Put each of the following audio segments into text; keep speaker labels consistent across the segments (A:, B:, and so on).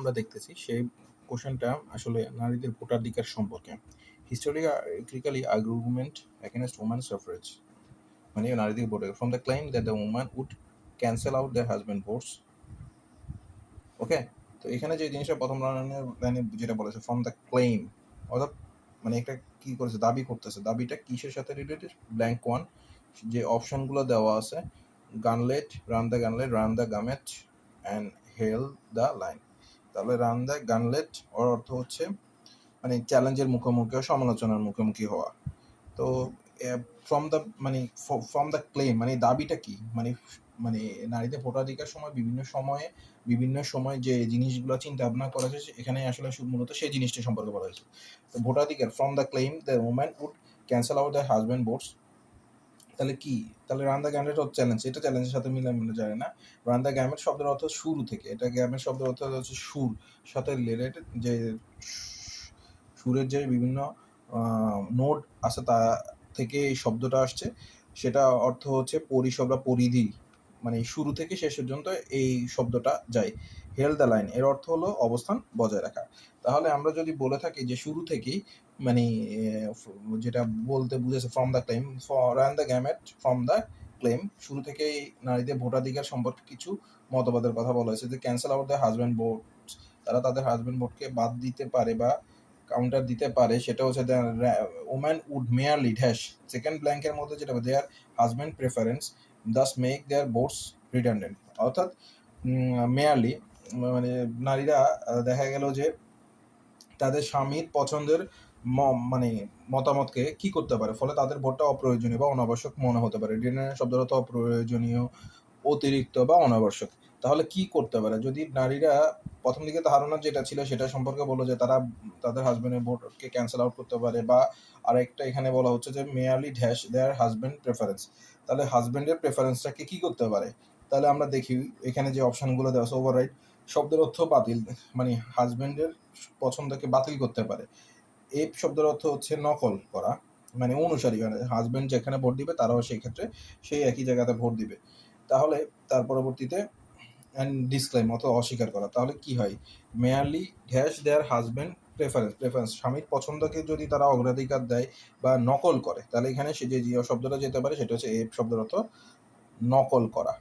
A: আমরা দেখতেছি, সেই কোশ্চেনটা আসলে নারীদের ভোটাধিকার সম্পর্কে। Historically argument against woman suffrage মানে নারীদের voter from the claim that the woman would cancel out the husband votes okay তো এখানে যে জিনিসটা প্রথম লাইনে যেটা বলেছে ফ্রম দ্য ক্লেম অর্থাৎ মানে একটা কি করেছে, দাবি করতেছে। দাবিটা কিসের সাথে রিলেটেড ব্ল্যাঙ্ক ওয়ান যে অপশনগুলো দেওয়া আছে gauntlet run the gauntlet run the gamut and hell the line তাহলে রান দ্য গানলেট ওর অর্থ হচ্ছে মানে চ্যালেঞ্জের মুখোমুখি সমালোচনার মুখোমুখি হওয়া। তো ফ্রম দ্য মানে ফ্রম দ্য ক্লেম মানে দাবিটা কি? মানে মানে নারীদের ভোটাধিকার সময় বিভিন্ন সময়ে, বিভিন্ন সময় যে জিনিসগুলো চিন্তা ভাবনা করা হয়েছে এখানে আসলে মূলত সেই জিনিসটা সম্পর্কে বলা হয়েছে। ভোটাধিকার from the claim the woman would cancel out the husband votes তাহলে কি? তাহলে রান্দা গ্যামেট অফ চ্যালেঞ্জ এটা চ্যালেঞ্জের সাথে মিলে মিলে যায় না। রান্দা গ্যামেট শব্দের অর্থ শুরু থেকে, এটা গ্যামের শব্দের অর্থ হচ্ছে সুর, সাথে রিলেটেড যে সুরের যে বিভিন্ন নোট আছে তা থেকে এই শব্দটা আসছে। সেটা অর্থ হচ্ছে পরিষেবা পরিধি। মানে শুরু থেকে শেষ পর্যন্ত এই শব্দটা যায়। হেল দ্য লাইন এর অর্থ হলো অবস্থান বজায় রাখা। তাহলে আমরা যদি বলে থাকি যে শুরু থেকেই মানে যেটা বলতে বুঝেছে from the claim run the gamut from the claim শুরু থেকেই নারীদের ভোটাধিকার সম্পর্কে কিছু মতবাদের কথা বলা হয়েছে যে cancel out the husband vote তারা তাদের হাজব্যান্ড ভোটকে বাদ দিতে পারে বা কাউন্টার দিতে পারে, সেটা হচ্ছে woman would merely dash second ব্ল্যাঙ্কের মধ্যে যেটা their husband preference thus make their votes redundant অর্থাৎ মেয়ারলি মানে নারীরা দেখা গেল যে তাদের স্বামীর পছন্দের মানে মতামতকে কি করতে পারে? ফলে তাদের ভোটটা অপ্রয়োজনীয় বা অনাবশ্যক মনে হতে পারে। ডিনারের শব্দ অপ্রয়োজনীয়, অতিরিক্ত বা অনাবশ্যক। তাহলে কি করতে পারে? যদি নারীরা প্রথম দিকে ধারণা যেটা ছিল সেটা সম্পর্কে বলো যে তারা তাদের হাজবেন্ডের ভোটকে ক্যান্সেল আউট করতে পারে বা আরেকটা এখানে বলা হচ্ছে যে merely dash their husband preference তাহলে হাজবেন্ডের প্রেফারেন্সটাকে কি করতে পারে? তাহলে আমরা দেখি এখানে যে অপশানগুলো দেওয়া আছে ওভাররাইট শব্দের অর্থ বাতিল মানে হাজবেন্ডের পছন্দকে বাতিল করতে পারে। এই শব্দের অর্থ হচ্ছে নকল করা মানে অনুসারী মানে হাজবেন্ড যেখানে ভোট দিবে, তারাও সেই ক্ষেত্রে সেই একই জায়গাতে ভোট দিবে। তাহলে তার পরবর্তীতে ডিসক্লেম অথবা অস্বীকার করা। তাহলে কি হয়? Merely dash their husband preference preference স্বামীর পছন্দকে যদি তারা অগ্রাধিকার দেয় বা নকল করে, তাহলে এখানে সে যে শব্দটা যেতে পারে, সেটা হচ্ছে এ শব্দের অর্থ নকল করা।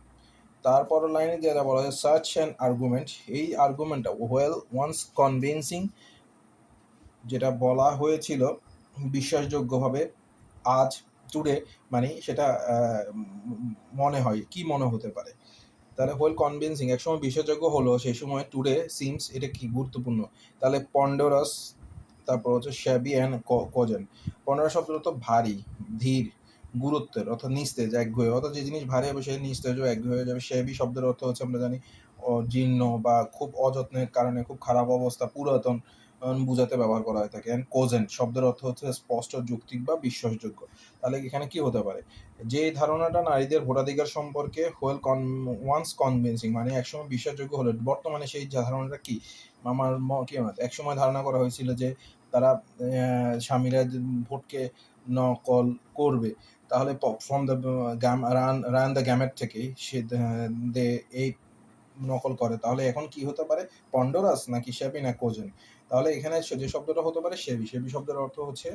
A: তারপর লাইনে যেটা বলা হয় সার্চ অ্যান্ড আর্গুমেন্ট এই আর্গুমেন্টটা ওয়েল ওয়ান্স কনভিনসিং যেটা বলা হয়েছিল বিশ্বাসযোগ্যভাবে আজ টুডে মানে সেটা মনে হয়, কি মনে হতে পারে? তাহলে হোয়েল কনভিন্সিং একসময় বিশ্বাসযোগ্য হলো, সেই সময় টুডে সিমস এটা কি গুরুত্বপূর্ণ? তাহলে পন্ডরাস তারপর হচ্ছে শ্যাবি অ্যান্ড কজেন পন্ডরাস শব্দটা তো ভারী, ধীর। গুরুত্বের, অর্থাৎ নিস্তেজ একঘয়ে অর্থাৎ যে জিনিস ভারী হবে, সেই নিস্তেজ একঘয়ে হয়ে যাবে। শ্যাবি শব্দের অর্থ হচ্ছে, আমরা জানি জীর্ণ বা খুব অযত্নের কারণে খুব খারাপ অবস্থা, পুরাতন বুঝাতে ব্যবহার করা হয়ে থাকে। অ্যান্ড কোজেন্ট শব্দের অর্থ হচ্ছে স্পষ্ট, যৌক্তিক বা বিশ্বাসযোগ্য। তাহলে এখানে কি হতে পারে? যে ধারণাটা নারীদের ভোটাধিকার সম্পর্কে হোয়েল কন ওয়ান্স কনভিনসিং মানে একসময় বিশ্বাসযোগ্য হলো, বর্তমানে সেই ধারণাটা কি? আমার কি হয়? একসময় ধারণা করা হয়েছিল যে তারা স্বামীরা ভোটকে নকল করবে। তাহলে from the গ্যাম run run the gamut থেকে সে দে এই নকল করে। তাহলে এখন কি হতে পারে? পন্ডরাস নাকি শেবি না কোজেন তাহলে এখানে যে শব্দটা হতে পারে শেবি শেবি শব্দের অর্থ হচ্ছে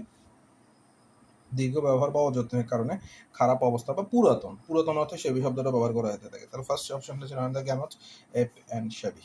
A: দীর্ঘ ব্যবহার বা অযত্নের কারণে খারাপ অবস্থা বা পুরাতন। পুরাতন অর্থে সেবি শব্দটা ব্যবহার করা হয়ে থাকে। তাহলে ফার্স্ট অপশনটা ছিল আন্ডার গ্যামট এফ অ্যান্ড শেবি